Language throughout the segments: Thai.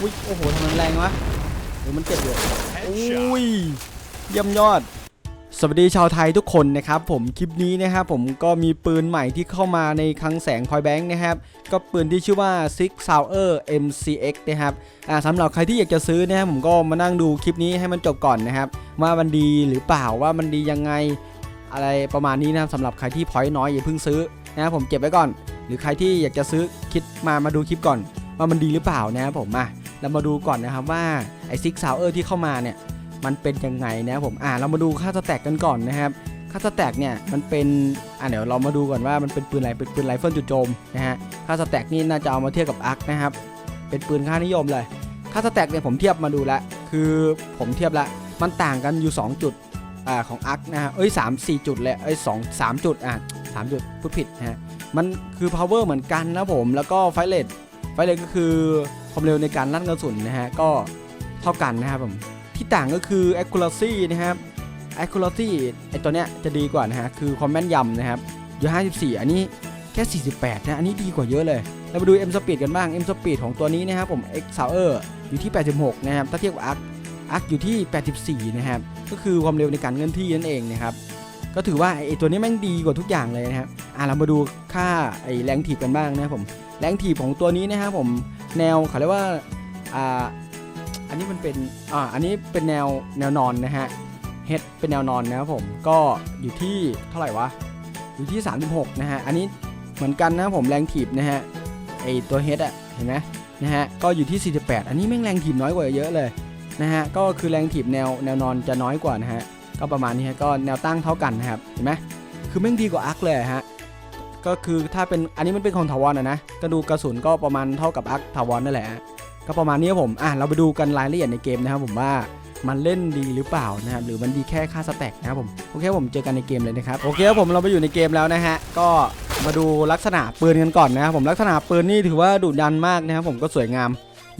อุ้ยโอ้โหทำไมมันแรงวะหรือมันเจ็บอยู่อุ้ยเยี่ยมยอด สวัสดีชาวไทยทุกคนนะครับ ผมคลิปนี้นะครับผมก็มีปืนใหม่ที่เข้ามาในคลังแสงคอยแบงค์นะครับ ก็ปืนที่ชื่อว่า Six Sauer MCX นะครับอ่าสำหรับใครที่อยากจะซื้อนะครับผมก็มานั่งดูคลิปนี้ให้มันจบก่อนนะครับ ว่ามันดีหรือเปล่าว่ามันดียังไงอะไรประมาณนี้นะครับสำหรับใครที่พอยต์น้อยอย่าเพิ่งซื้อนะครับผมเก็บไว้ก่อน หรือใครที่อยากจะซื้อคิดมามาดูคลิปก่อน ว่ามันดีหรือเปล่านะครับผมมา เรามาดูก่อนนะครับว่าไอ้ Six Sauer ที่เข้ามาเนี่ยมันเป็นยังไงนะครับผมอ่าเรามาดูค่าสแต็กกันก่อนนะครับค่าสแต็กเนี่ยมันเป็นอ่าเดี๋ยวเรามาดูก่อนว่ามันเป็นปืนอะไรเป็นปืนไรเฟิลจุดโจมนะฮะค่าสแต็กนี่น่าจะเอามาเทียบกับอาร์คนะครับเป็นปืนค่านิยมเลยค่าสแต็กเนี่ยผมเทียบมาดูแล้วคือผมเทียบแล้วมันต่างกันอยู่ 2 จุดอ่าของอาร์คนะฮะเอ้ยสามสี่จุดเลยเอ้ยสองสามจุดอะสามจุดพูดผิดนะฮะมันคือ power เหมือนกันนะผมแล้วก็ไฟเลตไฟเลตก็คือ ความเร็วในการลั่นกระสุนนะฮะก็เท่ากันนะครับผมที่ต่างก็คือ accuracy นะครับ accuracy ไอตัวเนี้ยจะดีกว่านะฮะคือความแม่นยำนะครับอยู่54 อันนี้แค่ 48 นะ อันนี้ดีกว่าเยอะเลย เรามาดู M speed กันบ้าง M speed ของตัวนี้นะครับผม X s o u r อยู่ที่ 86 นะครับ ถ้าเทียบกับ Arc Arc อยู่ที่ 84 นะครับ ก็คือความเร็วในการเคลื่อนที่นั่นเองนะครับ ก็ถือว่าไอตัวนี้แม่งดีกว่าทุกอย่างเลยนะครับ อะเรามาดูค่าไอแรงถีบกันบ้างนะครับผม แรงถีบของตัวนี้นะครับผม แนวเขาเรียกว่าอ่าอันนี้มันเป็นอ่าอันนี้เป็นแนวแนวนอนนะฮะเฮดเป็นแนวนอนนะครับผมก็อยู่ที่เท่าไหร่วะอยู่ที่ 36 นะฮะ อันนี้เหมือนกันนะผมแรงถีบนะฮะไอตัวเฮดอะเห็นไหมนะฮะก็อยู่ที่ 48 อันนี้แม่งแรงถีบน้อยกว่าเยอะเลยนะฮะก็คือแรงถีบแนวแนวนอนจะน้อยกว่านะฮะก็ประมาณนี้ฮะก็แนวตั้งเท่ากันนะครับเห็นไหมคือแม่งดีกว่าอาร์คเลยฮะ ก็คือถ้าเป็นอันนี้มันเป็นของถาวรอะนะก็ดูกระสุนก็ประมาณเท่ากับอาร์คถาวรนั่นแหละก็ประมาณนี้ครับผมอะเราไปดูกันรายละเอียดในเกมนะครับผมว่ามันเล่นดีหรือเปล่านะครับหรือมันดีแค่ค่าสแต็กนะครับผมโอเคผมเจอกันในเกมเลยนะครับโอเคครับผมเราไปอยู่ในเกมแล้วนะฮะก็มาดูลักษณะปืนกันก่อนนะครับผมลักษณะปืนนี่ถือว่าดุดันมากนะครับผมก็สวยงาม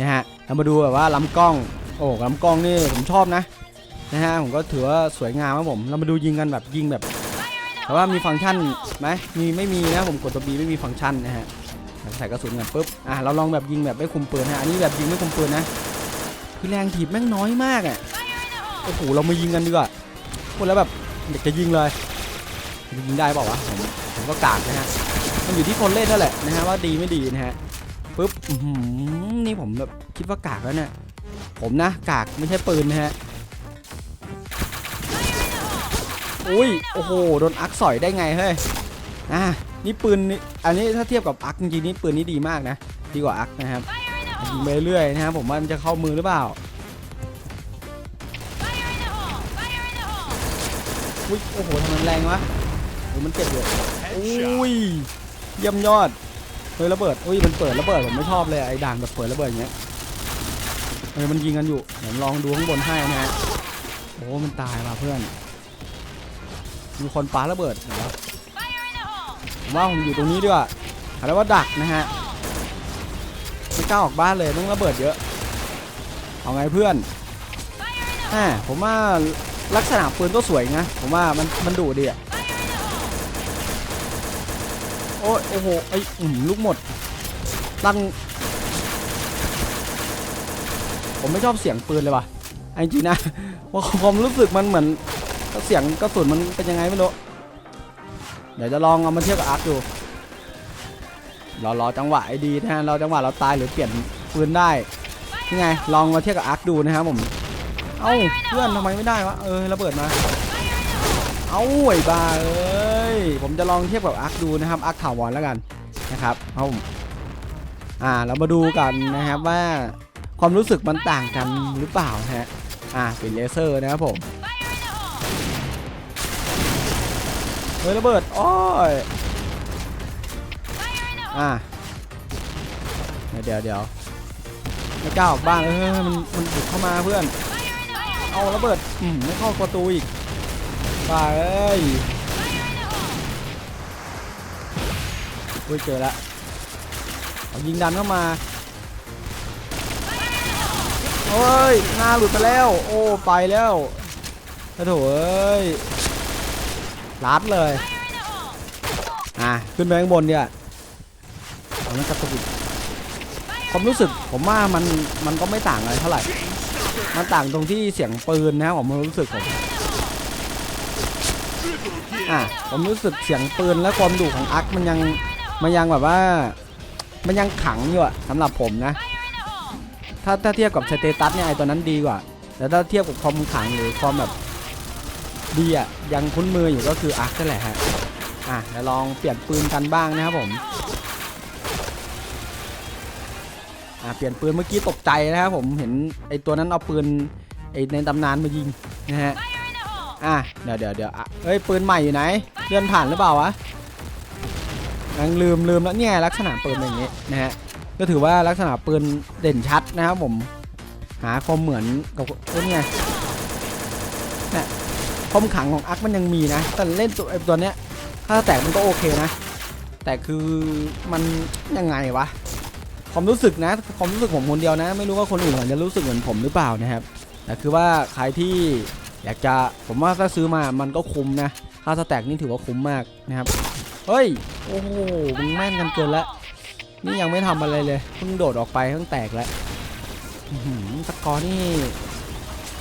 นะฮะเรามาดูแบบว่าลำกล้องโอ้ลำกล้องนี่ผมชอบนะนะฮะผมก็ถือว่าสวยงามครับผม เรามาดูยิงกันแบบยิงแบบ แต่ว่ามีฟังก์ชันไหมมีไม่มีนะผมกดตัวบีไม่มีฟังก์ชันนะฮะใส่กระสุนกันปุ๊บอะเราลองแบบยิงแบบไม่คุมปืนฮะอันนี้แบบยิงไม่คุมปืนนะคือแรงถีบแม่งน้อยมากอะโอ้โหเรามายิงกันดีกว่าพูดแล้วแบบอยากจะยิงเลยยิงได้เปล่าวะผมผมก็กากนะฮะมันอยู่ที่คนเล่นนั่นแหละนะฮะว่าดีไม่ดีนะฮะปุ๊บนี่ผมแบบคิดว่ากากแล้วเนี่ยผมนะกากไม่ใช่ปืนนะฮะ อุ้ยโอ้โหโดนอักสอยได้ไงเฮ้ยอะนี่ปืนนี่อันนี้ถ้าเทียบกับอักจริงๆนี่ปืนนี้ดีมากนะดีกว่าอักนะครับยิงไปเรื่อยนะครับผมว่ามันจะเข้ามือหรือเปล่าอุ้ยโอ้โหทำไมมันแรงวะโอ้มันเจ็บอยู่อุ้ยเยี่ยมยอดเฮ้ยระเบิดอุ้ยมันเปิดระเบิดผมไม่ชอบเลยไอ้ด่านแบบเปิดระเบิดอย่างเงี้ยเฮ้ยมันยิงกันอยู่เดี๋ยวลองดูข้างบนให้นะฮะโอ้มันตายว่ะเพื่อน มีคนปาระเบิดเห็นปะผมว่าผมอยู่ตรงนี้ดีกว่าอะไรว่าดักนะฮะไม่กล้าออกบ้านเลยต้องระเบิดเยอะ เอาไงเพื่อนแหมผมว่าลักษณะปืนก็สวยนะผมว่ามันมันดุดีอะโอ้ยโอ้โหไอ้ยอืมลูกหมดตั้งผมไม่ชอบเสียงปืนเลยว่ะเอาจริงๆนะว่าความรู้สึกมันเหมือน เสียงกระสุนมันเป็นยังไงไม่รู้ เดี๋ยวจะลองเอามาเทียบกับอาร์คดูรอรอจังหวะไอ้ดีนะฮะ เราจังหวะเราตายหรือเปลี่ยนปืนได้นี่ไง ลองมาเทียบกับอาร์คดูนะครับผม เอ้าเพื่อนทำไมไม่ได้วะ เออระเบิดมา เอ้าไอ้บ้าเอ้ย ผมจะลองเทียบกับอาร์คดูนะครับ อาร์คถาวรแล้วกันนะครับเอาอ่า เรามาดูกันนะครับว่าความรู้สึกมันต่างกันหรือเปล่านะฮะ อ่าเป็นเลเซอร์นะครับผม ฮ้ยระเบิดโอ้ยอ่าเดี๋ยวเดี๋ยวเดี๋ยวไม่กล้าออกบ้านเออมันมันบุกเข้ามาเพื่อน เอาระเบิดอืมไม่เข้าประตูอีกบ้าเอ้ยอุ้ยเจอละเอายิงดันเข้ามาโอ้ยหน้าหลุดไปแล้ว โอ้ไปแล้วโอ้โถเอ้ย ลัดเลย อะ ขึ้นไปข้างบนเนี่ยเอามันกระตุกอีกความรู้สึกผมว่ามันมันก็ไม่ต่างอะไรเท่าไหร่ มันต่างตรงที่เสียงปืนนะผมรู้สึกผมอะผมรู้สึกเสียงปืนและความดุของอักมันยังมันยังแบบว่ามันยังขังอยู่อะสำหรับผมนะ ถ้าถ้าเทียบกับสเตตัสเนี่ยไอตัวนั้นดีกว่า แต่ถ้าเทียบกับความขังหรือความแบบ ดีอะยังคุ้นมืออยู่ก็คืออาร์คนั่นแหละฮะอะเดี๋ยวลองเปลี่ยนปืนกันบ้างนะครับผมอะเปลี่ยนปืนเมื่อกี้ตกใจนะครับผมเห็นไอตัวนั้นเอาปืนไอในตำนานมายิงนะฮะอะเดี๋ยวเดี๋ยวเดี๋ยวอะเฮ้ยปืนใหม่อยู่ไหนเลื่อนผ่านหรือเปล่าวะยังลืมลืมแล้วเนี่ยลักษณะปืนอย่างงี้นะฮะก็ถือว่าลักษณะปืนเด่นชัดนะครับผมหาความเหมือนกับเอ้ยไงเนี่ย มขังของอักมันยังมีนะ แต่เล่นตัวไอ้ตัวเนี้ย ถ้าแตกมันก็โอเคนะ แต่คือมันยังไงวะความรู้สึกนะความรู้สึกผมคนเดียวนะ ไม่รู้ว่าคนอื่นจะรู้สึกเหมือนผมหรือเปล่านะครับแต่คือว่าใครที่อยากจะผมว่าถ้าซื้อมามันก็คุ้มนะค่าสแต็กนี่ถือว่าคุ้มมากนะครับเฮ้ยโอ้โหมึงแม่นกันเกินละนี่ยังไม่ทำอะไรเลยเพิ่งโดดออกไปเพิ่งแตกแล้วสกอร์นี่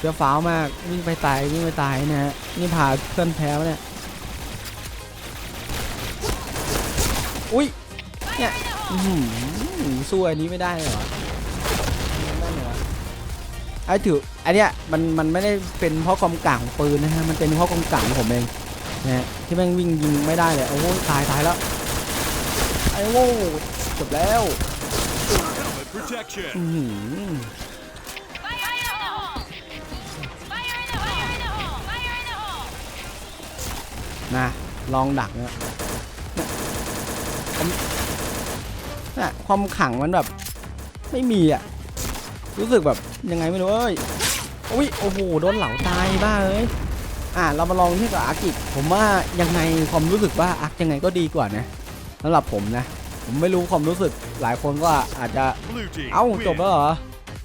เฟี้ยวฟ้าวมากวิ่งไปตายวิ่งไปตายนะฮะนี่พาเพื่อนแพ้วเนี่ยอุ้ยเนี่ยสู้อันนี้ไม่ได้เลยหรอไม่ได้เลยวะไอ้ถืออันเนี้ยมันมันไม่ได้เป็นเพราะความกลางของปืนนะฮะมันเป็นเพราะความกลางของผมเองนะฮะที่แม่งวิ่งยิงไม่ได้เลยโอ้โหตายตายแล้วไอ้โง่จบแล้ว นะลองดักเนี่ยนะความขังมันแบบ ไม่มีอะ รู้สึกแบบยังไงไม่รู้เอ้ยอุ้ยโอ้โหโดนเหลาตายบ้าเอ้ยอะเรามาลองที่กับอาร์กิผมว่ายังไงความรู้สึกว่าอาร์กยังไงก็ดีกว่านะสำหรับผมนะ ผมไม่รู้ความรู้สึกหลายคนก็อาจจะเอ้าจบแล้วเหรอ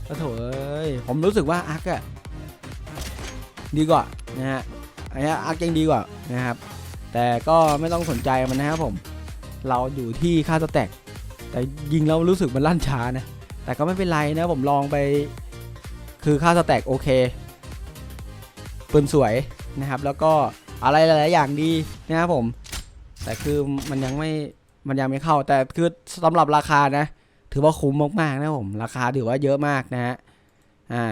โอ้โถเอ้ยผมรู้สึกว่าอาร์กอะดีกว่านะฮะอันนี้อาร์กยังดีกว่านะครับ แต่ก็ไม่ต้องสนใจมันนะครับผม เราอยู่ที่ค่าสแต็กแต่ยิงแล้วรู้สึกมันลั่นช้านะ แต่ก็ไม่เป็นไรนะผมลองไป คือค่าสแต็กโอเคปืนสวยนะครับ แล้วก็อะไรหลาย ๆ อย่างดีนะครับผม แต่คือมันยังไม่มันยังไม่เข้า แต่คือสำหรับราคานะ ถือว่าคุ้มมาก ๆ นะผม ราคาถือว่าเยอะมากนะฮะอ่า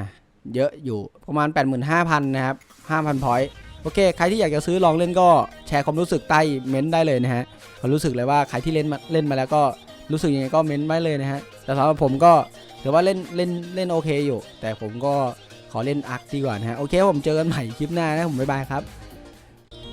เยอะอยู่ประมาณ 85,000 นะครับ 5,000พอยต์ โอเค ใครที่อยากจะซื้อลองเล่นก็แชร์ความรู้สึกใต้เม้นต์ได้เลยนะฮะความรู้สึกเลยว่าใครที่เล่นมาเล่นมาแล้วก็รู้สึกยังไงก็เม้นต์ไว้เลยนะฮะแต่สำหรับผมก็ถือว่าเล่นเล่นเล่นโอเคอยู่ แต่ผมก็ขอเล่นอาร์คดีกว่านะฮะโอเคผมเจอกันใหม่คลิปหน้านะผมบ๊ายบายครับ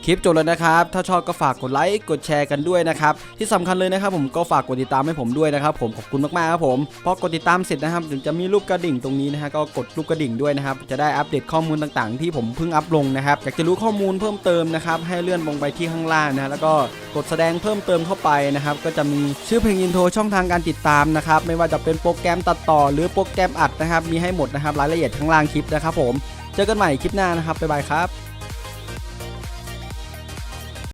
คลิปจบแล้วนะครับ ถ้าชอบก็ฝากกดไลค์กดแชร์กันด้วยนะครับ ที่สำคัญเลยนะครับ ผมก็ฝากกดติดตามให้ผมด้วยนะครับ ผมขอบคุณมากๆครับผมพอกดติดตามเสร็จนะครับถึงจะมีรูปกระดิ่งตรงนี้นะฮะก็กดรูปกระดิ่งด้วยนะครับจะได้อัปเดตข้อมูลต่างๆ ที่ผมเพิ่งอัปลงนะครับอยากจะรู้ข้อมูลเพิ่มเติมนะครับให้เลื่อนลงไปที่ข้างล่างนะฮะแล้วก็กดแสดงเพิ่มเติมเข้าไปนะครับก็จะมีชื่อเพลงอินโทรช่องทางการติดตามนะครับไม่ว่าจะเป็นโปรแกรมตัดต่อ หรือโปรแกรมอัดนะครับมีให้หมดนะครับรายละเอียดข้างล่างคลิปนะครับผมเจอกันใหม่คลิปหน้านะครับบ๊ายบายครับ